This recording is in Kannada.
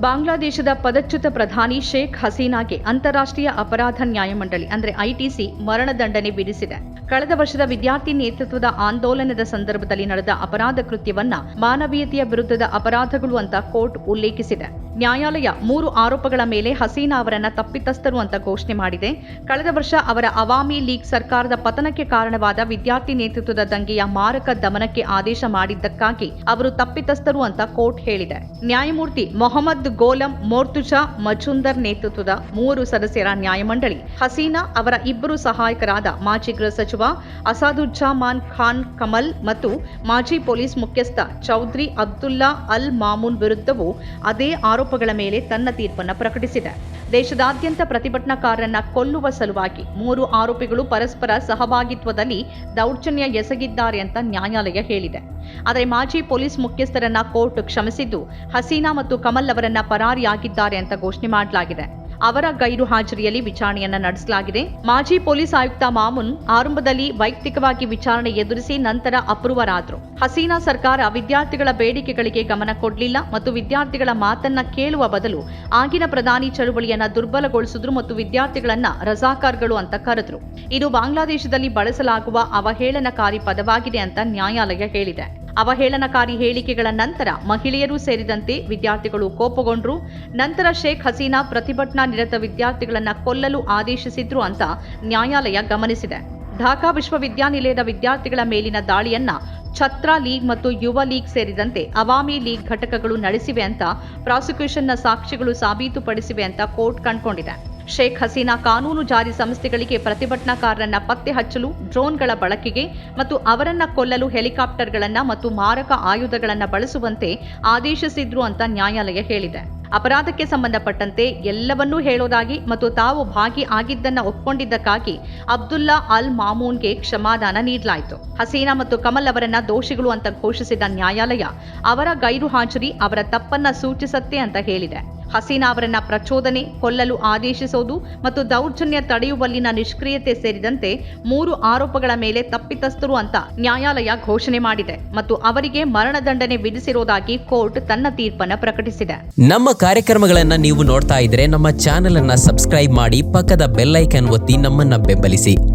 ಬಾಂಗ್ಲಾದೇಶದ ಪದಚ್ಯುತ ಪ್ರಧಾನಿ ಶೇಖ್ ಹಸೀನಾಗೆ ಅಂತಾರಾಷ್ಟ್ರೀಯ ಅಪರಾಧ ನ್ಯಾಯಮಂಡಳಿ ಅಂದರೆ ಐಟಿಸಿ ಮರಣದಂಡನೆ ವಿಧಿಸಿದೆ. ಕಳೆದ ವರ್ಷದ ವಿದ್ಯಾರ್ಥಿ ನೇತೃತ್ವದ ಆಂದೋಲನದ ಸಂದರ್ಭದಲ್ಲಿ ನಡೆದ ಅಪರಾಧ ಕೃತ್ಯವನ್ನ ಮಾನವೀಯತೆಯ ವಿರುದ್ಧದ ಅಪರಾಧಗಳು ಅಂತ ಕೋರ್ಟ್ ಉಲ್ಲೇಖಿಸಿದೆ. ನ್ಯಾಯಾಲಯ ಮೂರು ಆರೋಪಗಳ ಮೇಲೆ ಹಸೀನಾ ಅವರನ್ನ ತಪ್ಪಿತಸ್ಥರು ಅಂತ ಘೋಷಣೆ ಮಾಡಿದೆ. ಕಳೆದ ವರ್ಷ ಅವರ ಅವಾಮಿ ಲೀಗ್ ಸರ್ಕಾರದ ಪತನಕ್ಕೆ ಕಾರಣವಾದ ವಿದ್ಯಾರ್ಥಿ ನೇತೃತ್ವದ ದಂಗೆಯ ಮಾರಕ ದಮನಕ್ಕೆ ಆದೇಶ ಮಾಡಿದ್ದಕ್ಕಾಗಿ ಅವರು ತಪ್ಪಿತಸ್ಥರು ಅಂತ ಕೋರ್ಟ್ ಹೇಳಿದೆ. ನ್ಯಾಯಮೂರ್ತಿ ಮೊಹಮ್ಮದ್ ಗೋಲಂ ಮೋರ್ತುಜಾ ಮಜುಂದರ್ ನೇತೃತ್ವದ ಮೂವರು ಸದಸ್ಯರ ನ್ಯಾಯಮಂಡಳಿ ಹಸೀನಾ ಅವರ ಇಬ್ಬರು ಸಹಾಯಕರಾದ ಮಾಜಿ ಗೃಹ ಸಚಿವ ಅಸಾದುಜ್ಜಾಮಾನ್ ಖಾನ್ ಕಮಲ್ ಮತ್ತು ಮಾಜಿ ಪೊಲೀಸ್ ಮುಖ್ಯಸ್ಥ ಚೌಧರಿ ಅಬ್ದುಲ್ಲಾ ಅಲ್ ಮಾಮೂನ್ ವಿರುದ್ಧವೂ ಅದೇ ಆರೋಪಗಳ ಮೇಲೆ ತನ್ನ ತೀರ್ಪನ್ನು ಪ್ರಕಟಿಸಿದೆ. ದೇಶದಾದ್ಯಂತ ಪ್ರತಿಭಟನಾಕಾರರನ್ನ ಕೊಲ್ಲುವ ಸಲುವಾಗಿ ಮೂರು ಆರೋಪಿಗಳು ಪರಸ್ಪರ ಸಹಭಾಗಿತ್ವದಲ್ಲಿ ದೌರ್ಜನ್ಯ ಎಸಗಿದ್ದಾರೆ ಅಂತ ನ್ಯಾಯಾಲಯ ಹೇಳಿದೆ. ಆದರೆ ಮಾಜಿ ಪೊಲೀಸ್ ಮುಖ್ಯಸ್ಥರನ್ನ ಕೋರ್ಟ್ ಕ್ಷಮಿಸಿದ್ದು ಹಸೀನಾ ಮತ್ತು ಕಮಲ್ ಅವರನ್ನ ಪರಾರಿಯಾಗಿದ್ದಾರೆ ಅಂತ ಘೋಷಣೆ ಮಾಡಲಾಗಿದೆ. ಅವರ ಗೈರು ಹಾಜರಿಯಲ್ಲಿ ವಿಚಾರಣೆಯನ್ನ ನಡೆಸಲಾಗಿದೆ. ಮಾಜಿ ಪೊಲೀಸ್ ಆಯುಕ್ತ ಮಾಮೂನ್ ಆರಂಭದಲ್ಲಿ ವೈಯಕ್ತಿಕವಾಗಿ ವಿಚಾರಣೆ ಎದುರಿಸಿ ನಂತರ ಅಪ್ರೂವರಾದರು ಹಸೀನಾ ಸರ್ಕಾರ ವಿದ್ಯಾರ್ಥಿಗಳ ಬೇಡಿಕೆಗಳಿಗೆ ಗಮನ ಕೊಡಲಿಲ್ಲ ಮತ್ತು ವಿದ್ಯಾರ್ಥಿಗಳ ಮಾತನ್ನ ಕೇಳುವ ಬದಲು ಆಗಿನ ಪ್ರಧಾನಿ ಚಳುವಳಿಯನ್ನ ದುರ್ಬಲಗೊಳಿಸಿದ್ರು ಮತ್ತು ವಿದ್ಯಾರ್ಥಿಗಳನ್ನ ರಜಾಕಾರ್ಗಳು ಅಂತ ಕರೆದ್ರು. ಇದು ಬಾಂಗ್ಲಾದೇಶದಲ್ಲಿ ಬಳಸಲಾಗುವ ಅವಹೇಳನಕಾರಿ ಪದವಾಗಿದೆ ಅಂತ ನ್ಯಾಯಾಲಯ ಹೇಳಿದೆ. ಅವಹೇಳನಕಾರಿ ಹೇಳಿಕೆಗಳ ನಂತರ ಮಹಿಳೆಯರು ಸೇರಿದಂತೆ ವಿದ್ಯಾರ್ಥಿಗಳು ಕೋಪಗೊಂಡ್ರು. ನಂತರ ಶೇಖ್ ಹಸೀನಾ ಪ್ರತಿಭಟನಾ ನಿರತ ವಿದ್ಯಾರ್ಥಿಗಳನ್ನ ಕೊಲ್ಲಲು ಆದೇಶಿಸಿದ್ರು ಅಂತ ನ್ಯಾಯಾಲಯ ಗಮನಿಸಿದೆ. ಢಾಕಾ ವಿಶ್ವವಿದ್ಯಾನಿಲಯದ ವಿದ್ಯಾರ್ಥಿಗಳ ಮೇಲಿನ ದಾಳಿಯನ್ನ ಛತ್ರ ಲೀಗ್ ಮತ್ತು ಯುವ ಲೀಗ್ ಸೇರಿದಂತೆ ಅವಾಮಿ ಲೀಗ್ ಘಟಕಗಳು ನಡೆಸಿವೆ ಅಂತ ಪ್ರಾಸಿಕ್ಯೂಷನ್ನ ಸಾಕ್ಷಿಗಳು ಸಾಬೀತುಪಡಿಸಿವೆ ಅಂತ ಕೋರ್ಟ್ ಕಂಡುಕೊಂಡಿದೆ ಶೇಖ್ ಹಸೀನಾ ಕಾನೂನು ಜಾರಿ ಸಂಸ್ಥೆಗಳಿಗೆ ಪ್ರತಿಭಟನಾಕಾರರನ್ನ ಪತ್ತೆ ಹಚ್ಚಲು, ಡ್ರೋನ್ಗಳ ಬಳಕೆಗೆ ಮತ್ತು ಅವರನ್ನ ಕೊಲ್ಲಲು ಹೆಲಿಕಾಪ್ಟರ್ಗಳನ್ನ ಮತ್ತು ಮಾರಕ ಆಯುಧಗಳನ್ನ ಬಳಸುವಂತೆ ಆದೇಶಿಸಿದ್ರು ಅಂತ ನ್ಯಾಯಾಲಯ ಹೇಳಿದೆ. ಅಪರಾಧಕ್ಕೆ ಸಂಬಂಧಪಟ್ಟಂತೆ ಎಲ್ಲವನ್ನೂ ಹೇಳೋದಾಗಿ ಮತ್ತು ತಾವು ಭಾಗಿ ಆಗಿದ್ದನ್ನ ಒಪ್ಪಿಕೊಂಡಿದ್ದಕ್ಕಾಗಿ ಅಬ್ದುಲ್ಲಾ ಅಲ್ ಮಾಮೂನ್ಗೆ ಕ್ಷಮಾದಾನ ನೀಡಲಾಯಿತು. ಹಸೀನಾ ಮತ್ತು ಕಮಲ್ ಅವರನ್ನ ದೋಷಿಗಳು ಅಂತ ಘೋಷಿಸಿದ ನ್ಯಾಯಾಲಯ ಅವರ ಗೈರು ಹಾಜರಿ, ಅವರ ತಪ್ಪನ್ನ ಸೂಚಿಸತ್ತೆ ಅಂತ ಹೇಳಿದೆ. ಹಸೀನಾ ಅವರನ್ನ ಪ್ರಚೋದನೆ, ಕೊಲ್ಲಲು ಆದೇಶಿಸೋದು ಮತ್ತು ದೌರ್ಜನ್ಯ ತಡೆಯುವಲ್ಲಿನ ನಿಷ್ಕ್ರಿಯತೆ ಸೇರಿದಂತೆ ಮೂರು ಆರೋಪಗಳ ಮೇಲೆ ತಪ್ಪಿತಸ್ಥರು ಅಂತ ನ್ಯಾಯಾಲಯ ಘೋಷಣೆ ಮಾಡಿದೆ ಮತ್ತು ಅವರಿಗೆ ಮರಣದಂಡನೆ ವಿಧಿಸಿರುವುದಾಗಿ ಕೋರ್ಟ್ ತನ್ನ ತೀರ್ಪನ್ನು ಪ್ರಕಟಿಸಿದೆ. ನಮ್ಮ ಕಾರ್ಯಕ್ರಮಗಳನ್ನ ನೀವು ನೋಡ್ತಾ ಇದ್ರೆ ನಮ್ಮ ಚಾನೆಲ್ ಅನ್ನ ಸಬ್ಸ್ಕ್ರೈಬ್ ಮಾಡಿ ಪಕ್ಕದ ಬೆಲ್ಲೈಕನ್ ಒತ್ತಿ ನಮ್ಮನ್ನ ಬೆಂಬಲಿಸಿ.